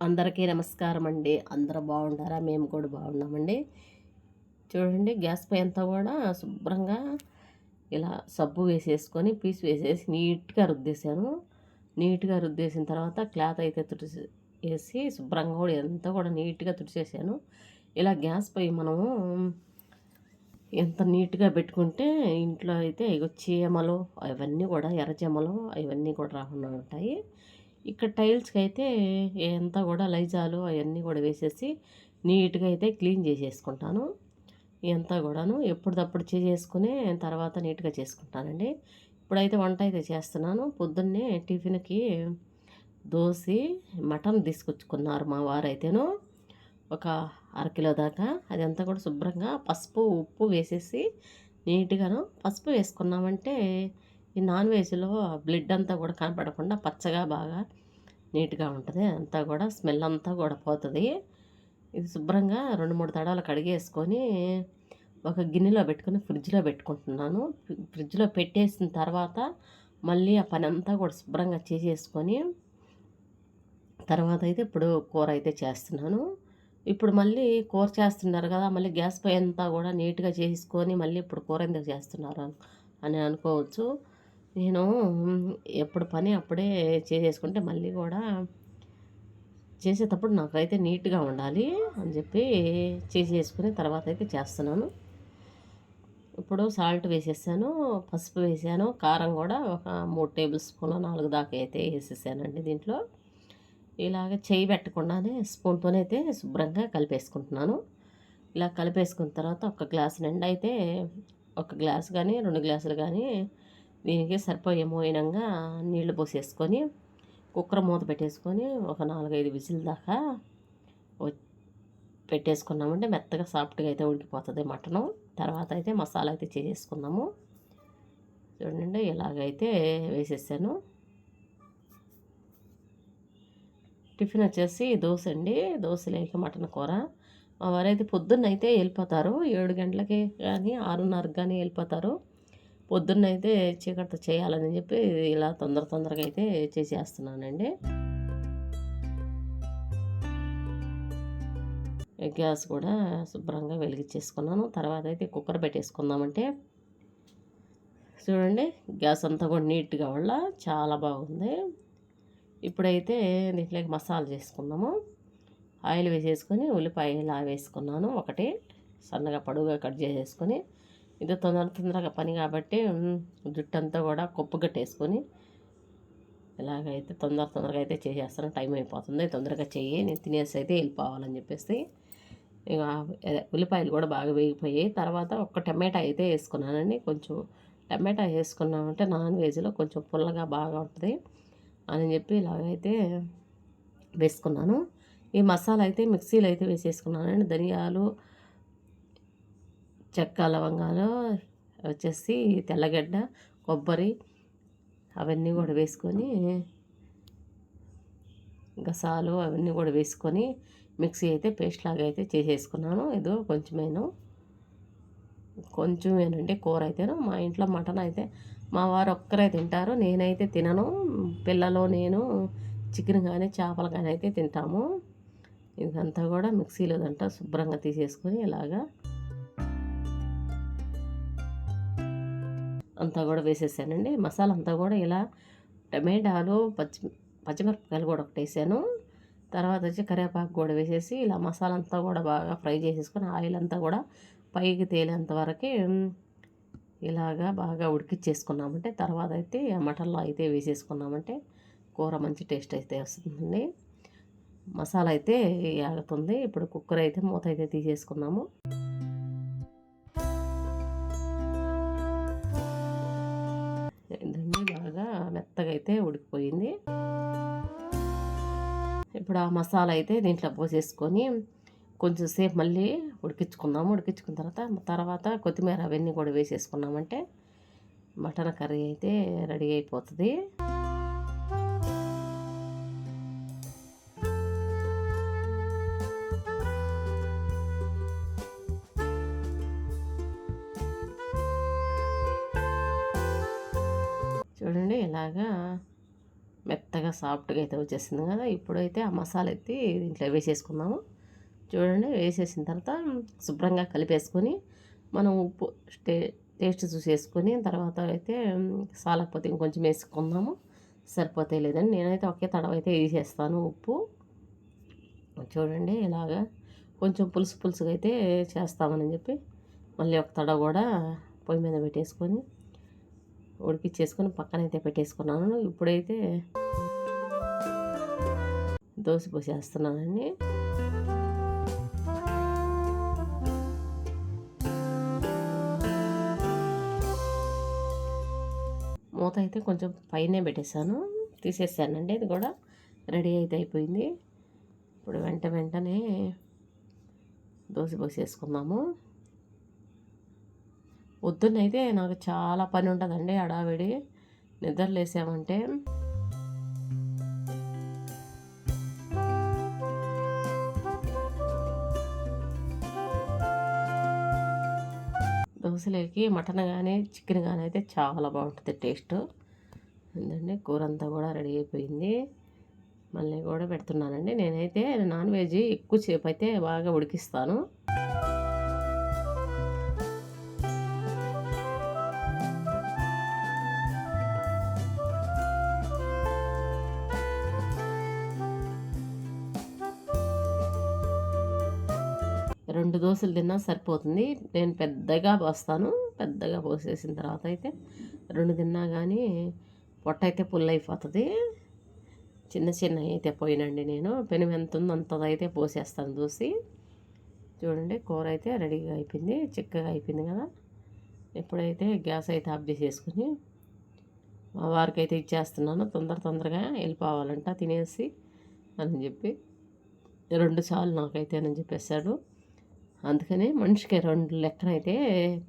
అందరికీ నమస్కారం అండి అందరూ బాగుంటారా మేము కూడా బాగున్నామండి. చూడండి గ్యాస్ పై అంతా కూడా శుభ్రంగా ఇలా సబ్బు వేసేసుకొని పీస్ వేసేసి నీట్గా రుద్దేశాను. నీట్గా రుద్దేసిన తర్వాత క్లాత్ అయితే తుడిసి వేసి శుభ్రంగా కూడా ఎంత కూడా నీట్గా తుడిచేసాను ఇలా గ్యాస్ పై మనము ఎంత నీట్గా పెట్టుకుంటే ఇంట్లో అయితే ఇగో చీమలు అవన్నీ కూడా ఎర్రచీమలు అవన్నీ కూడా రాకుండా ఉంటాయి. ఇక్కడ టైల్స్కి అయితే అంతా కూడా లైజాలు అవన్నీ కూడా వేసేసి నీట్గా అయితే క్లీన్ చేసేసుకుంటాను. ఇదంతా కూడాను ఎప్పటిదప్పుడు చేసుకుని తర్వాత నీట్గా చేసుకుంటానండి. ఇప్పుడైతే వంట అయితే చేస్తున్నాను. పొద్దున్నే టిఫిన్కి దోసి మటన్ తీసుకొచ్చుకున్నారు మా వారైతేను. ఒక అరకిలో దాకా. అదంతా కూడా శుభ్రంగా పసుపు ఉప్పు వేసేసి నీట్గాను పసుపు వేసుకున్నామంటే ఈ నాన్ వెజ్లో బ్లడ్ అంతా కూడా కనపడకుండా పచ్చగా బాగా నీట్గా ఉంటుంది. అంతా కూడా స్మెల్ అంతా కూడా పోతుంది. ఇది శుభ్రంగా రెండు మూడు తడాలు కడిగేసుకొని ఒక గిన్నెలో పెట్టుకొని ఫ్రిడ్జ్లో పెట్టుకుంటున్నాను. ఫ్రిడ్జ్లో పెట్టేసిన తర్వాత మళ్ళీ ఆ పని అంతా కూడా శుభ్రంగా చేసేసుకొని తర్వాత అయితే ఇప్పుడు కూర అయితే చేస్తున్నాను. ఇప్పుడు మళ్ళీ కూర చేస్తున్నారు కదా మళ్ళీ గ్యాస్ పై అంతా కూడా నీట్గా చేసుకొని మళ్ళీ ఇప్పుడు కూర ఎందుకు చేస్తున్నారు అని అనుకోవచ్చు. నేను ఎప్పుడు పని అప్పుడే చేసేసుకుంటే మళ్ళీ కూడా చేసేటప్పుడు నాకైతే నీట్గా ఉండాలి అని చెప్పి చేసేసుకుని తర్వాత అయితే చేస్తున్నాను. ఇప్పుడు సాల్ట్ వేసేసాను పసుపు వేసాను కారం కూడా ఒక మూడు టేబుల్ స్పూన్లో నాలుగు దాకా అయితే వేసేసానండి దీంట్లో. ఇలాగ చేయి పెట్టకుండానే స్పూన్తోనే అయితే శుభ్రంగా కలిపేసుకుంటున్నాను. ఇలా కలిపేసుకున్న తర్వాత ఒక గ్లాస్ నిండా అయితే ఒక గ్లాస్ కానీ రెండు గ్లాసులు కానీ దీనికి సరిపోయే మోయినంగా నీళ్ళు పోసేసుకొని కుక్కర్ మూత పెట్టేసుకొని ఒక నాలుగైదు విజిల్ దాకా పెట్టేసుకున్నామంటే మెత్తగా సాఫ్ట్గా అయితే ఉడికిపోతుంది మటను. తర్వాత అయితే మసాలా అయితే చేసేసుకుందాము. చూడండి ఇలాగైతే వేసేసాను. టిఫిన్ వచ్చేసి దోశ అండి. దోశ లేక మటన్ కూర. మా వారైతే పొద్దున్న అయితే వెళ్ళిపోతారు. ఏడు గంటలకి కానీ ఆరున్నరకు కానీ వెళ్ళిపోతారు. పొద్దున్నైతే చీకటితో చేయాలని చెప్పి ఇలా తొందర తొందరగా అయితే చేసేస్తున్నానండి. గ్యాస్ కూడా శుభ్రంగా వెలిగించేసుకున్నాను. తర్వాత అయితే కుక్కర్ పెట్టేసుకుందామంటే చూడండి గ్యాస్ అంతా కూడా నీట్గా వల్ల చాలా బాగుంది. ఇప్పుడైతే దీంట్లోకి మసాలా చేసుకుందాము. ఆయిల్ వేసేసుకొని ఉల్లిపాయలు వేసుకున్నాను ఒకటి సన్నగా పొడుగుగా కట్ చేసేసుకొని ఇది తొందర తొందరగా పని కాబట్టి జుట్టంతా కూడా కొప్పు కట్టేసుకొని ఇలాగైతే తొందర తొందరగా అయితే చేసేస్తాను. టైం అయిపోతుంది. తొందరగా చెయ్యి. నేను తినేసి అయితే వెళ్ళిపోవాలని చెప్పేసి ఇక ఉల్లిపాయలు కూడా బాగా వేగిపోయాయి. తర్వాత ఒక టమాటా అయితే వేసుకున్నానండి. కొంచెం టమాటా వేసుకున్నామంటే నాన్ వెజ్లో కొంచెం పుల్లగా బాగా ఉంటుంది అని చెప్పి ఇలాగైతే వేసుకున్నాను. ఈ మసాలా అయితే మిక్సీలో అయితే వేసేసుకున్నానండి. ధనియాలు చెక్క లవంగాలు వచ్చేసి తెల్లగడ్డ కొబ్బరి అవన్నీ కూడా వేసుకొని గసాలు అవన్నీ కూడా వేసుకొని మిక్సీ అయితే పేస్ట్ లాగా అయితే చేసేసుకున్నాను. ఏదో కొంచెమేను కొంచెమేనండి కూర అయితేను. మా ఇంట్లో మటన్ అయితే మా వారు ఒక్కరే తింటారు. నేనైతే తినను. పిల్లలు నేను చికెన్ కానీ చేపలు కానీ అయితే తింటాము. ఇదంతా కూడా మిక్సీలో దంట శుభ్రంగా తీసేసుకొని ఇలాగా అంతా కూడా వేసేసానండి. మసాలా అంతా కూడా ఇలా టమాటాలు పచ్చి పచ్చిమిరపకాయలు కూడా ఒకటి వేసాను. తర్వాత వచ్చి కరివేపాకు కూడా వేసేసి ఇలా మసాలా అంతా కూడా బాగా ఫ్రై చేసేసుకొని ఆయిల్ అంతా కూడా పైకి తేలేంత వరకు ఇలాగా బాగా ఉడికిచ్చేసుకున్నామంటే తర్వాత అయితే మటన్లో అయితే వేసేసుకున్నామంటే కూర మంచి టేస్ట్ అయితే వస్తుందండి. మసాలా అయితే ఆగుతుంది ఇప్పుడు కుక్కర్ అయితే మూత అయితే తీసేసుకున్నాము. మెత్తగా అయితే ఉడికిపోయింది. ఇప్పుడు ఆ మసాలా అయితే దీంట్లో పోసేసుకొని కొంచెం సేపు మళ్ళీ ఉడికించుకుందాము. ఉడికించుకున్న తర్వాత తర్వాత కొత్తిమీర అవన్నీ కూడా వేసేసుకున్నామంటే మటన్ కర్రీ అయితే రెడీ అయిపోతుంది. చూడండి ఇలాగా మెత్తగా సాఫ్ట్గా అయితే వచ్చేసింది కదా. ఇప్పుడైతే ఆ మసాలా ఎత్తి దీంట్లో వేసేసుకుందాము. చూడండి వేసేసిన తర్వాత శుభ్రంగా కలిపేసుకొని మనం ఉప్పు టే టేస్ట్ చూసేసుకొని తర్వాత అయితే సాలకపోతే ఇంకొంచెం వేసుకుందాము. సరిపోతే లేదని నేనైతే ఒకే తడవ అయితే వేసేస్తాను ఉప్పు. చూడండి ఇలాగా కొంచెం పులుసు పులుసుగా అయితే చేస్తామని చెప్పి మళ్ళీ ఒక తడవ కూడా పొయ్యి మీద పెట్టేసుకొని ఉడికిచ్చేసుకొని పక్కన అయితే పెట్టేసుకున్నాను. ఇప్పుడైతే దోశ పోసేస్తున్నానండి. మూత అయితే కొంచెం పైనే పెట్టేశాను. తీసేసానండి ఇది కూడా రెడీ అయితే అయిపోయింది. ఇప్పుడు వెంట వెంటనే దోశ పోసేసుకుందాము. పొద్దున్నైతే నాకు చాలా పని ఉంటుందండి అడావిడి నిద్ర లేసామంటే. దోశలోకి మటన్ కానీ చికెన్ కానీ అయితే చాలా బాగుంటుంది టేస్ట్. ఏంటంటే కూర అంతా కూడా రెడీ అయిపోయింది. మళ్ళీ కూడా పెడుతున్నానండి. నేనైతే నాన్ వెజ్ ఎక్కువసేపు అయితే బాగా ఉడికిస్తాను. రెండు దోశలు తిన్నా సరిపోతుంది. నేను పెద్దగా పోస్తాను. పెద్దగా పోసేసిన తర్వాత అయితే రెండు తిన్నా కానీ పొట్ట అయితే పుల్ అయిపోతుంది. చిన్న చిన్న అయితే పోయినండి నేను. పెనం ఎంత ఉందో అంతదైతే అయితే పోసేస్తాను దోసి చూడండి కూర అయితే రెడీగా అయిపోయింది. చిక్కగా అయిపోయింది కదా. ఎప్పుడైతే గ్యాస్ అయితే ఆఫ్ చేసేసుకుని మా వారికి అయితే ఇచ్చేస్తున్నాను. తొందర తొందరగా వెళ్ళిపోవాలంట తినేసి అని చెప్పి. రెండు సార్లు నాకైతే అని చెప్పేశాడు. అందుకని మనిషికి రెండు లెక్కనైతే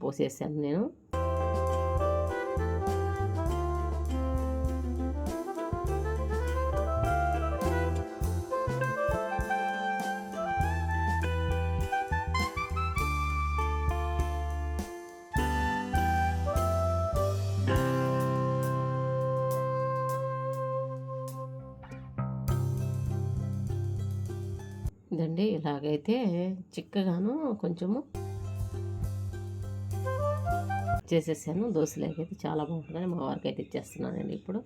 పోసేసాను నేను. ఇదండి ఇలాగైతే చిక్కగాను కొంచెము చేసేసాను. దోశలోకి అయితే చాలా బాగుంటుంది మా వారికి అయితే ఇచ్చేస్తున్నానండి ఇప్పుడు.